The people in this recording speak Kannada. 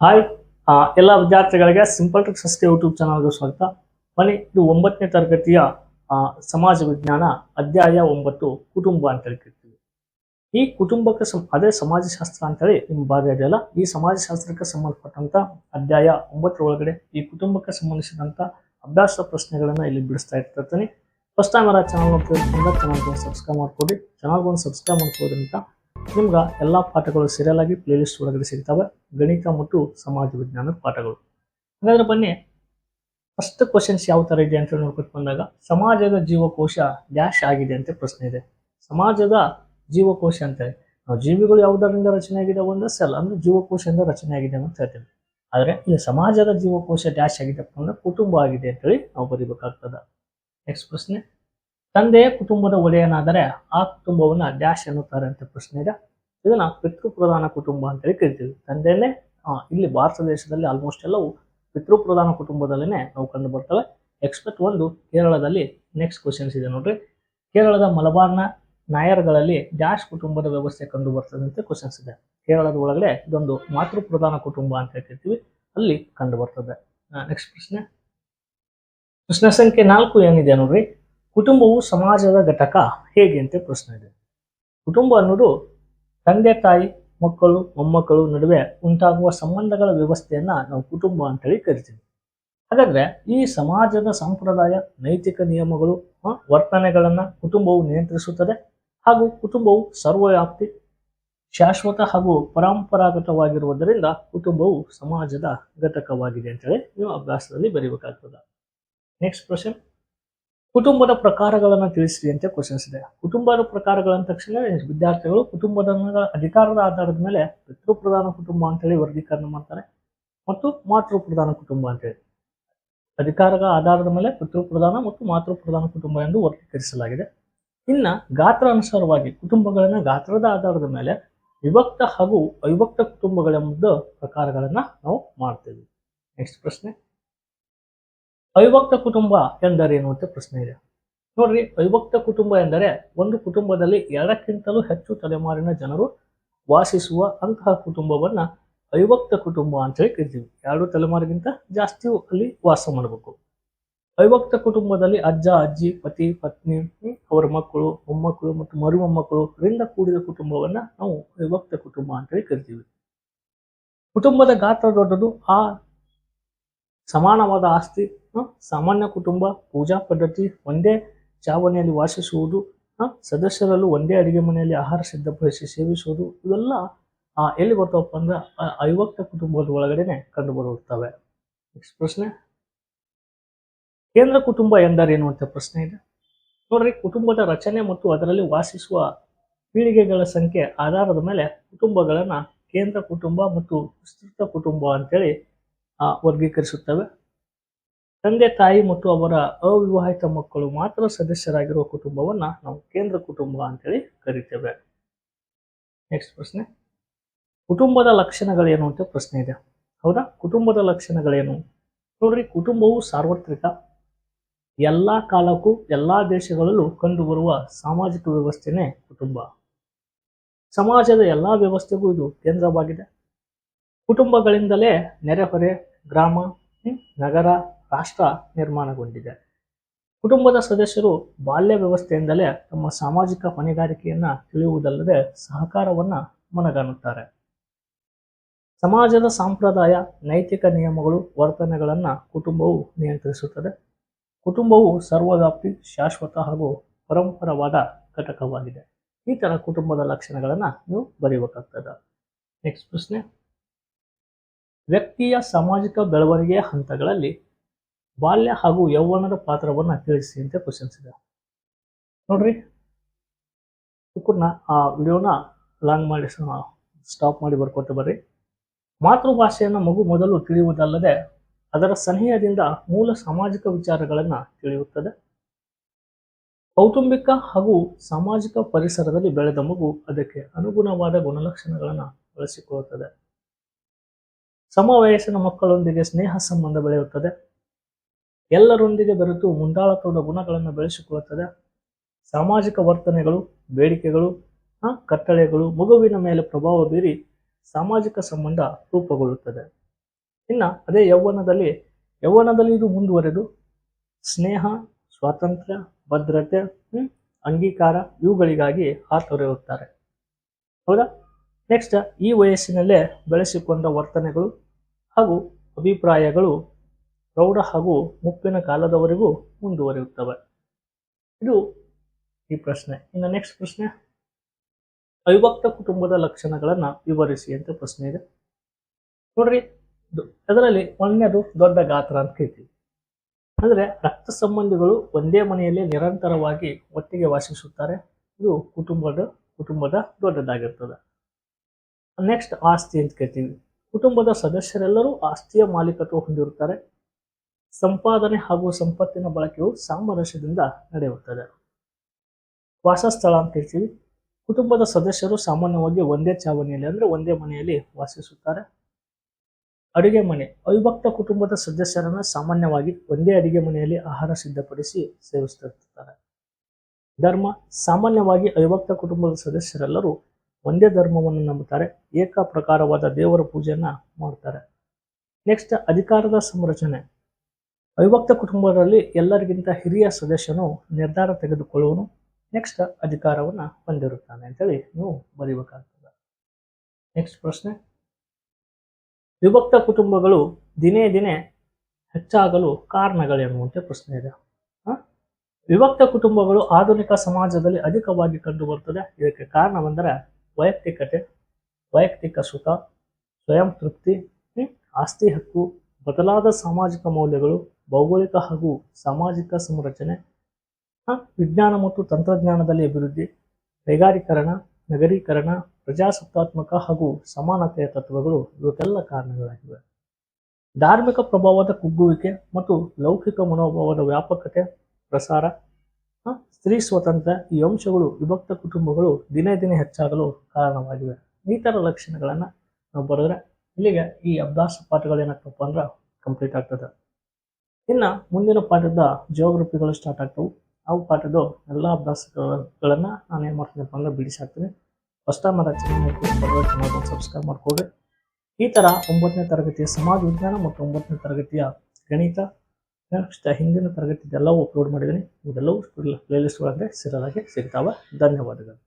ಹಾಯ್ ಎಲ್ಲ ವಿದ್ಯಾರ್ಥಿಗಳಿಗೆ ಸಿಂಪಲ್ ಟ್ರಿಕ್ಸ್ ಅಷ್ಟೇ ಯೂಟ್ಯೂಬ್ ಚಾನಲ್ಗೆ ಸ್ವಾಗತ. ಬನ್ನಿ, ಇದು ಒಂಬತ್ತನೇ ತರಗತಿಯ ಸಮಾಜ ವಿಜ್ಞಾನ ಅಧ್ಯಾಯ ಒಂಬತ್ತು, ಕುಟುಂಬ ಅಂತ ಹೇಳಿ ಕರಿತೀವಿ ಈ ಕುಟುಂಬಕ್ಕೆ ಸಂ, ಅದೇ ಸಮಾಜಶಾಸ್ತ್ರ ಅಂತೇಳಿ ನಿಮ್ಮ ಭಾಗ ಇದೆಯಲ್ಲ, ಈ ಸಮಾಜಶಾಸ್ತ್ರಕ್ಕೆ ಸಂಬಂಧಪಟ್ಟಂತ ಅಧ್ಯಾಯ ಒಂಬತ್ತರ ಒಳಗಡೆ ಈ ಕುಟುಂಬಕ್ಕೆ ಸಂಬಂಧಿಸಿದಂತ ಅಭ್ಯಾಸ ಪ್ರಶ್ನೆಗಳನ್ನ ಇಲ್ಲಿ ಬಿಡಿಸ್ತಾ ಇರ್ತೀನಿ. ಫಸ್ಟ್ ಟೈಮ್ ಅವರ ಚಾನಲ್ ಚಾನಲ್ಗೆ ಸಬ್ಸ್ಕ್ರೈಬ್ ಮಾಡ್ಕೊಡಿ. ಚಾನಲ್ಗೊಂದು ಸಬ್ಸ್ಕ್ರೈಬ್ ಮಾಡ್ಕೋದ್ರಿಂದ ನಿಮ್ಗೆ ಎಲ್ಲ ಪಾಠಗಳು ಸೀರಿಯಲ್ ಆಗಿ ಪ್ಲೇಲಿಸ್ಟ್ ಒಳಗಡೆ ಸಿಗ್ತವೆ. ಗಣಿತ ಮತ್ತು ಸಮಾಜ ವಿಜ್ಞಾನದ ಪಾಠಗಳು. ಹಾಗಾದ್ರೆ ಬನ್ನಿ ಫಸ್ಟ್ ಕ್ವಶನ್ಸ್ ಯಾವ ಥರ ಇದೆ ಅಂತ ನೋಡ್ಕೊಟ್ಟು ಬಂದಾಗ, ಸಮಾಜದ ಜೀವಕೋಶ ಡ್ಯಾಶ್ ಆಗಿದೆ ಅಂತ ಪ್ರಶ್ನೆ ಇದೆ. ಸಮಾಜದ ಜೀವಕೋಶ ಅಂತೇಳಿ ನಾವು ಜೀವಿಗಳು ಯಾವುದರಿಂದ ರಚನೆ ಆಗಿದೆ? ಒಂದು ಸೆಲ್ ಅಂದ್ರೆ ಜೀವಕೋಶದಿಂದ ರಚನೆ ಆಗಿದೆ ಅಂತ ಹೇಳ್ತೇವೆ. ಆದರೆ ಇಲ್ಲಿ ಸಮಾಜದ ಜೀವಕೋಶ ಡ್ಯಾಶ್ ಆಗಿದೆ ಅಂದ್ರೆ ಕುಟುಂಬ ಆಗಿದೆ ಅಂತೇಳಿ ನಾವು ಬರೀಬೇಕಾಗ್ತದೆ. ನೆಕ್ಸ್ಟ್ ಪ್ರಶ್ನೆ ತಂದೆಯ ಕುಟುಂಬದ ಒಡೆಯನಾದರೆ ಆ ಕುಟುಂಬವನ್ನ ಡ್ಯಾಶ್ ಎನ್ನುತ್ತಾರೆ ಅಂತ ಪ್ರಶ್ನೆ ಇದೆ. ಇದನ್ನ ಪಿತೃಪ್ರಧಾನ ಕುಟುಂಬ ಅಂತೇಳಿ ಕರಿತೀವಿ. ತಂದೆನೇ ಇಲ್ಲಿ ಭಾರತ ದೇಶದಲ್ಲಿ ಆಲ್ಮೋಸ್ಟ್ ಎಲ್ಲವೂ ಪಿತೃಪ್ರಧಾನ ಕುಟುಂಬದಲ್ಲೇ ನಾವು ಕಂಡು ಬರ್ತವೆ. ಎಕ್ಸ್ಪೆಕ್ಟ್ ಒಂದು ಕೇರಳದಲ್ಲಿ ನೆಕ್ಸ್ಟ್ ಕ್ವಶನ್ಸ್ ಇದೆ ನೋಡ್ರಿ. ಕೇರಳದ ಮಲಬಾರ್ನ ನಾಯರ್ಗಳಲ್ಲಿ ಡ್ಯಾಶ್ ಕುಟುಂಬದ ವ್ಯವಸ್ಥೆ ಕಂಡು ಬರ್ತದೆ ಅಂತ ಕ್ವಶನ್ಸ್ ಇದೆ. ಕೇರಳದ ಒಳಗಡೆ ಇದೊಂದು ಮಾತೃಪ್ರಧಾನ ಕುಟುಂಬ ಅಂತ ಹೇಳ್ತಿರ್ತೀವಿ ಅಲ್ಲಿ ಕಂಡು ಬರ್ತದೆ. ನೆಕ್ಸ್ಟ್ ಪ್ರಶ್ನೆ. ಪ್ರಶ್ನೆ ಸಂಖ್ಯೆ ನಾಲ್ಕು ಏನಿದೆ ನೋಡ್ರಿ. ಕುಟುಂಬವು ಸಮಾಜದ ಘಟಕ ಹೇಗೆ ಅಂತ ಪ್ರಶ್ನೆ ಇದೆ. ಕುಟುಂಬ ಅನ್ನೋದು ತಂದೆ, ತಾಯಿ, ಮಕ್ಕಳು, ಮೊಮ್ಮಕ್ಕಳು ನಡುವೆ ಉಂಟಾಗುವ ಸಂಬಂಧಗಳ ವ್ಯವಸ್ಥೆಯನ್ನ ನಾವು ಕುಟುಂಬ ಅಂತೇಳಿ ಕರಿತೀವಿ. ಹಾಗಾದ್ರೆ ಈ ಸಮಾಜದ ಸಂಪ್ರದಾಯ, ನೈತಿಕ ನಿಯಮಗಳು ವರ್ತನೆಗಳನ್ನು ಕುಟುಂಬವು ನಿಯಂತ್ರಿಸುತ್ತದೆ ಹಾಗೂ ಕುಟುಂಬವು ಸರ್ವವ್ಯಾಪ್ತಿ ಶಾಶ್ವತ ಹಾಗೂ ಪರಂಪರಾಗತವಾಗಿರುವುದರಿಂದ ಕುಟುಂಬವು ಸಮಾಜದ ಘಟಕವಾಗಿದೆ ಅಂತೇಳಿ ನೀವು ಅಭ್ಯಾಸದಲ್ಲಿ ಬರೀಬೇಕಾಗ್ತದೆ. ನೆಕ್ಸ್ಟ್ ಕ್ವಶನ್ ಕುಟುಂಬದ ಪ್ರಕಾರಗಳನ್ನು ತಿಳಿಸಿ ಅಂತ ಕ್ವಶನ್ಸ್ ಇದೆ. ಕುಟುಂಬದ ಪ್ರಕಾರಗಳಂದ ತಕ್ಷಣ ವಿದ್ಯಾರ್ಥಿಗಳು ಕುಟುಂಬದ ಅಧಿಕಾರದ ಆಧಾರದ ಮೇಲೆ ಪಿತೃಪ್ರಧಾನ ಕುಟುಂಬ ಅಂತೇಳಿ ವರ್ಗೀಕರಣ ಮಾಡ್ತಾರೆ ಮತ್ತು ಮಾತೃಪ್ರಧಾನ ಕುಟುಂಬ ಅಂತೇಳಿ. ಅಧಿಕಾರದ ಆಧಾರದ ಮೇಲೆ ಪಿತೃಪ್ರಧಾನ ಮತ್ತು ಮಾತೃಪ್ರಧಾನ ಕುಟುಂಬ ಎಂದು ವರ್ಗೀಕರಿಸಲಾಗಿದೆ. ಇನ್ನ ಗಾತ್ರ ಅನುಸಾರವಾಗಿ ಕುಟುಂಬಗಳನ್ನ ಗಾತ್ರದ ಆಧಾರದ ಮೇಲೆ ವಿಭಕ್ತ ಹಾಗೂ ಅವಿಭಕ್ತ ಕುಟುಂಬಗಳೆಂಬ ಪ್ರಕಾರಗಳನ್ನ ನಾವು ಮಾಡ್ತೇವೆ. ನೆಕ್ಸ್ಟ್ ಪ್ರಶ್ನೆ. ಅವಿಭಕ್ತ ಕುಟುಂಬ ಎಂದರೇನು ಅಂತ ಪ್ರಶ್ನೆ ಇದೆ. ನೋಡ್ರಿ, ಅವಿಭಕ್ತ ಕುಟುಂಬ ಎಂದರೆ ಒಂದು ಕುಟುಂಬದಲ್ಲಿ ಎರಡಕ್ಕಿಂತಲೂ ಹೆಚ್ಚು ತಲೆಮಾರಿನ ಜನರು ವಾಸಿಸುವ ಅಂತಹ ಕುಟುಂಬವನ್ನ ಅವಿಭಕ್ತ ಕುಟುಂಬ ಅಂತೇಳಿ ಕರಿತೀವಿ. ಎರಡು ತಲೆಮಾರಿಗಿಂತ ಜಾಸ್ತಿ ಅಲ್ಲಿ ವಾಸ ಮಾಡಬೇಕು. ಅವಿಭಕ್ತ ಕುಟುಂಬದಲ್ಲಿ ಅಜ್ಜ, ಅಜ್ಜಿ, ಪತಿ, ಪತ್ನಿ ಅವರ ಮಕ್ಕಳು, ಮೊಮ್ಮಕ್ಕಳು ಮತ್ತು ಮರುಮೊಮ್ಮಕ್ಕಳು ರಿಂದ ಕೂಡಿದ ಕುಟುಂಬವನ್ನ ನಾವು ಅವಿಭಕ್ತ ಕುಟುಂಬ ಅಂತೇಳಿ ಕರಿತೀವಿ. ಕುಟುಂಬದ ಗಾತ್ರ ದೊಡ್ಡದು ಆ ಸಮಾನವಾದ ಆಸ್ತಿ? ಸಾಮಾನ್ಯ ಕುಟುಂಬ, ಪೂಜಾ ಪದ್ಧತಿ ಒಂದೇ ಚಾವಣಿಯಲ್ಲಿ ವಾಸಿಸುವುದು? ಸದಸ್ಯರಲ್ಲೂ ಒಂದೇ ಅಡುಗೆ ಮನೆಯಲ್ಲಿ ಆಹಾರ ಸಿದ್ಧಪಡಿಸಿ ಸೇವಿಸುವುದು, ಇವೆಲ್ಲ ಎಲ್ಲಿ ಬರ್ತಾವಪ್ಪ ಅಂದ್ರೆ ಅವಿಭಕ್ತ ಕುಟುಂಬದ ಒಳಗಡೆನೆ ಕಂಡು ಬರುತ್ತವೆ. ಪ್ರಶ್ನೆ. ಕೇಂದ್ರ ಕುಟುಂಬ ಎಂದರೇನು ಅಂತ ಪ್ರಶ್ನೆ ಇದೆ. ನೋಡ್ರಿ, ಕುಟುಂಬದ ರಚನೆ ಮತ್ತು ಅದರಲ್ಲಿ ವಾಸಿಸುವ ಪೀಳಿಗೆಗಳ ಸಂಖ್ಯೆ ಆಧಾರದ ಮೇಲೆ ಕುಟುಂಬಗಳನ್ನು ಕೇಂದ್ರ ಕುಟುಂಬ ಮತ್ತು ವಿಸ್ತೃತ ಕುಟುಂಬ ಅಂತೇಳಿ ವರ್ಗೀಕರಿಸುತ್ತವೆ. ತಂದೆ ತಾಯಿ ಮತ್ತು ಅವರ ಅವಿವಾಹಿತ ಮಕ್ಕಳು ಮಾತ್ರ ಸದಸ್ಯರಾಗಿರುವ ಕುಟುಂಬವನ್ನ ನಾವು ಕೇಂದ್ರ ಕುಟುಂಬ ಅಂತೇಳಿ ಕರಿತೇವೆ. ನೆಕ್ಸ್ಟ್ ಪ್ರಶ್ನೆ. ಕುಟುಂಬದ ಲಕ್ಷಣಗಳೇನು ಅಂತ ಪ್ರಶ್ನೆ ಇದೆ. ಹೌದಾ? ಕುಟುಂಬದ ಲಕ್ಷಣಗಳೇನು? ನೋಡ್ರಿ, ಕುಟುಂಬವು ಸಾರ್ವತ್ರಿಕ. ಎಲ್ಲ ಕಾಲಕ್ಕೂ, ಎಲ್ಲ ದೇಶಗಳಲ್ಲೂ ಕಂಡುಬರುವ ಸಾಮಾಜಿಕ ವ್ಯವಸ್ಥೆನೇ ಕುಟುಂಬ. ಸಮಾಜದ ಎಲ್ಲ ವ್ಯವಸ್ಥೆಗೂ ಇದು ಕೇಂದ್ರವಾಗಿದೆ. ಕುಟುಂಬಗಳಿಂದಲೇ ನೆರೆಹೊರೆ ಗ್ರಾಮ ನಗರ ರಾಷ್ಟ್ರ ನಿರ್ಮಾಣಗೊಂಡಿದೆ. ಕುಟುಂಬದ ಸದಸ್ಯರು ಬಾಲ್ಯ ವ್ಯವಸ್ಥೆಯಿಂದಲೇ ತಮ್ಮ ಸಾಮಾಜಿಕ ಹೊಣೆಗಾರಿಕೆಯನ್ನ ತಿಳಿಯುವುದಲ್ಲದೆ ಸಹಕಾರವನ್ನ ಮನಗಾಣುತ್ತಾರೆ. ಸಮಾಜದ ಸಂಪ್ರದಾಯ, ನೈತಿಕ ನಿಯಮಗಳು, ವರ್ತನೆಗಳನ್ನ ಕುಟುಂಬವು ನಿಯಂತ್ರಿಸುತ್ತದೆ. ಕುಟುಂಬವು ಸರ್ವವ್ಯಾಪ್ತಿ ಶಾಶ್ವತ ಹಾಗೂ ಪರಂಪರವಾದ ಘಟಕವಾಗಿದೆ. ಈ ತರ ಕುಟುಂಬದ ಲಕ್ಷಣಗಳನ್ನ ನೀವು ಬರೆಯಬೇಕಾಗ್ತದೆ ನೆಕ್ಸ್ಟ್ ಪ್ರಶ್ನೆ. ವ್ಯಕ್ತಿಯ ಸಾಮಾಜಿಕ ಬೆಳವಣಿಗೆಯ ಹಂತಗಳಲ್ಲಿ ಬಾಲ್ಯ ಹಾಗೂ ಯೌವನದ ಪಾತ್ರವನ್ನ ತಿಳಿಸಿ ಅಂತ ಕ್ವಶನ್ಸ್ ಇದೆ. ನೋಡ್ರಿ ಕುಕ್ಕರ್ನ ಆ ವಿಡಿಯೋನ ಲಾಂಗ್ ಮಾಡಿ ಸ್ಟಾಪ್ ಮಾಡಿ ಬರ್ಕೊತ ಬರ್ರಿ. ಮಾತೃಭಾಷೆಯನ್ನು ಮಗು ಮೊದಲು ತಿಳಿಯುವುದಲ್ಲದೆ ಅದರ ಸನಿಹದಿಂದ ಮೂಲ ಸಾಮಾಜಿಕ ವಿಚಾರಗಳನ್ನ ತಿಳಿಯುತ್ತದೆ. ಕೌಟುಂಬಿಕ ಹಾಗೂ ಸಾಮಾಜಿಕ ಪರಿಸರದಲ್ಲಿ ಬೆಳೆದ ಮಗು ಅದಕ್ಕೆ ಅನುಗುಣವಾದ ಗುಣಲಕ್ಷಣಗಳನ್ನ ಬಳಸಿಕೊಳ್ಳುತ್ತದೆ. ಸಮವಯಸ್ಸಿನ ಮಕ್ಕಳೊಂದಿಗೆ ಸ್ನೇಹ ಸಂಬಂಧ ಬೆಳೆಯುತ್ತದೆ. ಎಲ್ಲರೊಂದಿಗೆ ಬೆರೆತು ಮುಂದಾಳತ್ವದ ಗುಣಗಳನ್ನು ಬೆಳೆಸಿಕೊಳ್ಳುತ್ತದೆ. ಸಾಮಾಜಿಕ ವರ್ತನೆಗಳು, ಬೇಡಿಕೆಗಳು ಕಟ್ಟಳೆಗಳು ಮಗುವಿನ ಮೇಲೆ ಪ್ರಭಾವ ಬೀರಿ ಸಾಮಾಜಿಕ ಸಂಬಂಧ ರೂಪುಗೊಳ್ಳುತ್ತದೆ. ಇನ್ನು ಅದೇ ಯೌವನದಲ್ಲಿ ಯೌವನದಲ್ಲಿ ಇದು ಮುಂದುವರೆದು ಸ್ನೇಹ, ಸ್ವಾತಂತ್ರ್ಯ, ಭದ್ರತೆ ಅಂಗೀಕಾರ ಇವುಗಳಿಗಾಗಿ ಹಾತೊರೆಯುತ್ತಾರೆ. ಹೌದಾ? ನೆಕ್ಸ್ಟ್ ಈ ವಯಸ್ಸಿನಲ್ಲೇ ಬೆಳೆಸಿಕೊಂಡ ವರ್ತನೆಗಳು ಹಾಗೂ ಅಭಿಪ್ರಾಯಗಳು ಪ್ರೌಢ ಹಾಗೂ ಮುಪ್ಪಿನ ಕಾಲದವರೆಗೂ ಮುಂದುವರಿಯುತ್ತವೆ. ಇದು ಈ ಪ್ರಶ್ನೆ. ಇನ್ನು ನೆಕ್ಸ್ಟ್ ಪ್ರಶ್ನೆ. ಅವಿಭಕ್ತ ಕುಟುಂಬದ ಲಕ್ಷಣಗಳನ್ನು ವಿವರಿಸಿ ಅಂತ ಪ್ರಶ್ನೆ ಇದೆ. ನೋಡ್ರಿ ಅದರಲ್ಲಿ ಒಂದನೇದು ದೊಡ್ಡ ಗಾತ್ರ ಅಂತ ಕೇಳ್ತೀವಿ. ಅಂದರೆ ರಕ್ತ ಸಂಬಂಧಿಗಳು ಒಂದೇ ಮನೆಯಲ್ಲಿ ನಿರಂತರವಾಗಿ ಒಟ್ಟಿಗೆ ವಾಸಿಸುತ್ತಾರೆ. ಇದು ಕುಟುಂಬದ ಕುಟುಂಬದ ದೊಡ್ಡದಾಗಿರ್ತದೆ. ನೆಕ್ಸ್ಟ್ ಆಸ್ತಿ ಅಂತ ಕೇಳ್ತೀವಿ. ಕುಟುಂಬದ ಸದಸ್ಯರೆಲ್ಲರೂ ಆಸ್ತಿಯ ಮಾಲೀಕತ್ವ ಹೊಂದಿರುತ್ತಾರೆ. ಸಂಪಾದನೆ ಹಾಗೂ ಸಂಪತ್ತಿನ ಬಳಕೆಯು ಸಾಮರಸ್ಯದಿಂದ ನಡೆಯುತ್ತದೆ. ವಾಸಸ್ಥಳ ಅಂತ ಹೇಳ್ತೀವಿ. ಕುಟುಂಬದ ಸದಸ್ಯರು ಸಾಮಾನ್ಯವಾಗಿ ಒಂದೇ ಚಾವಣಿಯಲ್ಲಿ ಅಂದ್ರೆ ಒಂದೇ ಮನೆಯಲ್ಲಿ ವಾಸಿಸುತ್ತಾರೆ. ಅಡುಗೆ ಮನೆ, ಅವಿಭಕ್ತ ಕುಟುಂಬದ ಸದಸ್ಯರನ್ನು ಸಾಮಾನ್ಯವಾಗಿ ಒಂದೇ ಅಡಿಗೆ ಮನೆಯಲ್ಲಿ ಆಹಾರ ಸಿದ್ಧಪಡಿಸಿ ಸೇವಿಸುತ್ತಿರ್ತಾರೆ ಧರ್ಮ, ಸಾಮಾನ್ಯವಾಗಿ ಅವಿಭಕ್ತ ಕುಟುಂಬದ ಸದಸ್ಯರೆಲ್ಲರೂ ಒಂದೇ ಧರ್ಮವನ್ನು ನಂಬುತ್ತಾರೆ ಏಕ ಪ್ರಕಾರವಾದ ದೇವರ ಪೂಜೆಯನ್ನ ಮಾಡ್ತಾರೆ. ನೆಕ್ಸ್ಟ್ ಅಧಿಕಾರದ ಸಂರಚನೆ. ಅವಿಭಕ್ತ ಕುಟುಂಬದಲ್ಲಿ ಎಲ್ಲರಿಗಿಂತ ಹಿರಿಯ ಸದಸ್ಯನು ನಿರ್ಧಾರ ತೆಗೆದುಕೊಳ್ಳುವನು ನೆಕ್ಸ್ಟ್ ಅಧಿಕಾರವನ್ನು ಹೊಂದಿರುತ್ತಾನೆ ಅಂತೇಳಿ ನೀವು ಬರೀಬೇಕಾಗ್ತದೆ. ನೆಕ್ಸ್ಟ್ ಪ್ರಶ್ನೆ. ವಿಭಕ್ತ ಕುಟುಂಬಗಳು ದಿನೇ ದಿನೇ ಹೆಚ್ಚಾಗಲು ಕಾರಣಗಳೇನುವಂತೆ ಪ್ರಶ್ನೆ ಇದೆ? ವಿಭಕ್ತ ಕುಟುಂಬಗಳು ಆಧುನಿಕ ಸಮಾಜದಲ್ಲಿ ಅಧಿಕವಾಗಿ ಕಂಡು ಬರ್ತದೆ ಇದಕ್ಕೆ ಕಾರಣವೆಂದರೆ ವೈಯಕ್ತಿಕತೆ, ವೈಯಕ್ತಿಕ ಸುಖ, ಸ್ವಯಂ ತೃಪ್ತಿ ಆಸ್ತಿ ಹಕ್ಕು ಬದಲಾದ ಸಾಮಾಜಿಕ ಮೌಲ್ಯಗಳು, ಭೌಗೋಳಿಕ ಹಾಗೂ ಸಾಮಾಜಿಕ ಸಂರಚನೆ ವಿಜ್ಞಾನ ಮತ್ತು ತಂತ್ರಜ್ಞಾನದಲ್ಲಿ ಅಭಿವೃದ್ಧಿ, ಕೈಗಾರೀಕರಣ, ನಗರೀಕರಣ, ಪ್ರಜಾಸತ್ತಾತ್ಮಕ ಹಾಗೂ ಸಮಾನತೆಯ ತತ್ವಗಳು ಇವಕ್ಕೆಲ್ಲ ಕಾರಣಗಳಾಗಿವೆ. ಧಾರ್ಮಿಕ ಪ್ರಭಾವದ ಕುಗ್ಗುವಿಕೆ ಮತ್ತು ಲೌಕಿಕ ಮನೋಭಾವದ ವ್ಯಾಪಕತೆ, ಪ್ರಸಾರ ಸ್ತ್ರೀ ಸ್ವತಂತ್ರ ಈ ಅಂಶಗಳು ವಿಭಕ್ತ ಕುಟುಂಬಗಳು ದಿನೇ ದಿನೇ ಹೆಚ್ಚಾಗಲು ಕಾರಣವಾಗಿವೆ. ಈ ಲಕ್ಷಣಗಳನ್ನು ನಾವು ಬರೆದ್ರೆ ಇಲ್ಲಿಗೆ ಈ ಅಭ್ಯಾಸ ಪಾಠಗಳೇನಾಗ್ತಪ್ಪ ಅಂದ್ರೆ ಕಂಪ್ಲೀಟ್ ಆಗ್ತದೆ. ಇನ್ನು ಮುಂದಿನ ಪಾಠದ ಜಿಯೋಗ್ರಫಿಗಳು ಸ್ಟಾರ್ಟ್ ಆಗ್ತವೆ. ಅವು ಪಾಠದ ಎಲ್ಲ ಅಭ್ಯಾಸಗಳನ್ನು ನಾನು ಏನು ಮಾಡ್ತೀನಪ್ಪ ಅಂದ್ರೆ ಬಿಡಿಸಾಕ್ತೀನಿ ಫಸ್ಟ್ ಟೈಮ್ ಅದ ಚಾನಲ್ ಸಬ್ಸ್ಕ್ರೈಬ್ ಮಾಡ್ಕೊಡ್ರಿ ಈ ಥರ ಒಂಬತ್ತನೇ ತರಗತಿಯ ಸಮಾಜ ವಿಜ್ಞಾನ ಮತ್ತು ಒಂಬತ್ತನೇ ತರಗತಿಯ ಗಣಿತ, ನೆಕ್ಸ್ಟ್ ಹಿಂದಿನ ತರಗತಿದೆಲ್ಲವೂ ಅಪ್ಲೋಡ್ ಮಾಡಿದ್ದೀನಿ ಇದೆಲ್ಲವೂ ಪ್ಲೇಲಿಸ್ಟ್ಗಳಂದರೆ ಸಿರಲಾಗಿ ಸಿಗ್ತಾವೆ. ಧನ್ಯವಾದಗಳು.